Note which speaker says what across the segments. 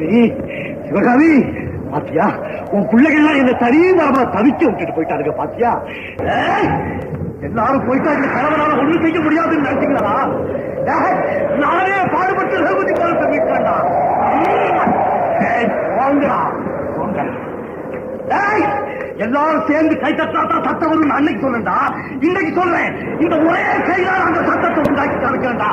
Speaker 1: சிவகாமி சிவகாமி பாத்தியா? உன் பிள்ளைகள்லாம் என்ன தரீமரமா தவிக்க விட்டுட்டு போயிட்டாருங்க பாத்தியா? ஏய், எல்லாரும் போயிட்டா இந்த கணவனால ஒண்ணும் செய்ய முடியாதுன்னு நினைச்சீங்களா நானே பாடுபட்டு ரகுபதி காலத்தை மீட்கிறேன்டா. ஏய், போங்க. ஏய், எல்லாரும் சேர்ந்து கை தட்டாத்தா சத்தம் வரும் அன்னைக்கு சொல்லுண்டா இன்னைக்கு சொல்றேன் இந்த ஒரே கையால் அந்த சத்தத்தை உண்டாக்கி தடுக்கண்டா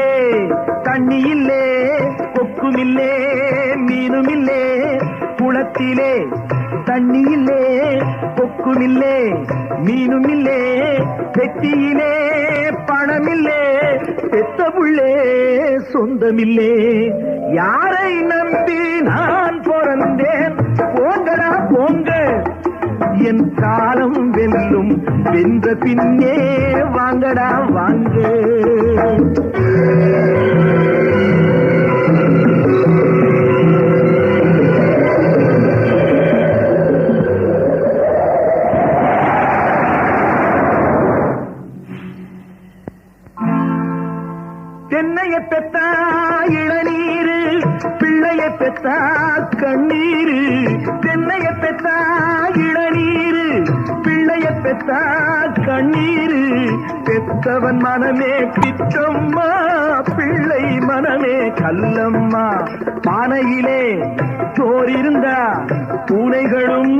Speaker 2: குளத்திலே தண்ணி இல்லே கொக்குமில்லே மீனுமில்லே குளத்திலே தண்ணி இல்லே கொக்குமில்லே மீனுமில்லே பெட்டியிலே பணமில்லே பெத்த புள்ளே சொந்தமில்லே. யாரை நம்பி நான் பிறந்தேன்? போங்கடா போங்க. என் கா வெல்லும் வென்ற பின்னே வாங்கடா வாங்க. தென்னைய பெத்தா இளநீரு பிள்ளைய பெத்தா கண்ணீரு தென்னைய பெத்தா கண்ணீரு பெத்தவன் மனமே பித்தம்மா பிள்ளை மனமே கல்லம்மா. பானையிலே சோறிருந்தா பூனைகளும்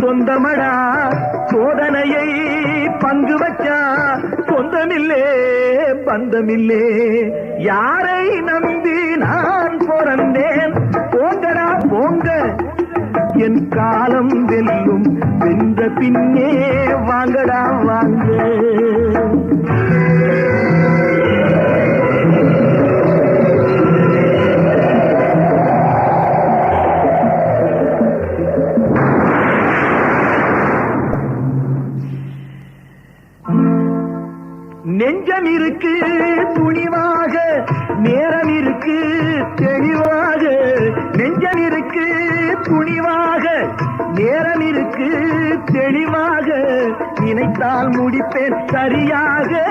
Speaker 2: சொந்தமடா சோதனையை பங்கு வச்சா சொந்தமில்லே பந்தமில்லே. யாரை நம்பி என் காலம் வெல்லும். வென்ற பின்னே வாங்கடா வாங்க. நெஞ்சம் இருக்கு துணிவாக நேரம் இருக்கு தெளிவாக. நெஞ்சம் இருக்கு துணிவாக நேரம் இருக்கு தெளிவாக. நினைத்தால் முடிப்பேன் சரியாக.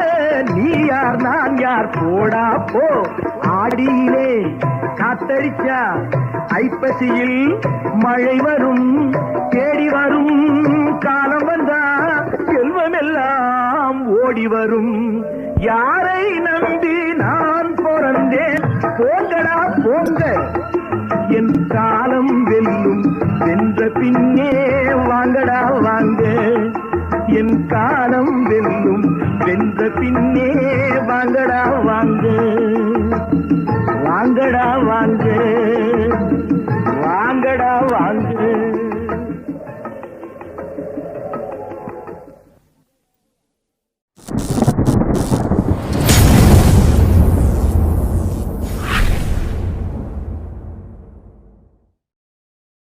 Speaker 2: நீ யார் நான் யார்? போடா போ. ஆடியிலே காத்தடிச்சா ஐப்பசியில் மழை வரும் தேடி வரும். ஓடி வரும். யாரை நம்பி நான் பிறந்தேன்? போங்கடா போங்க. என் காலம் வெல்லும். வென்ற பின்னே வாங்கடா வாங்க. என் காலம் வெல்லும். வென்ற பின்னே வாங்கடா வாங்க. வாங்கடா வாங்க.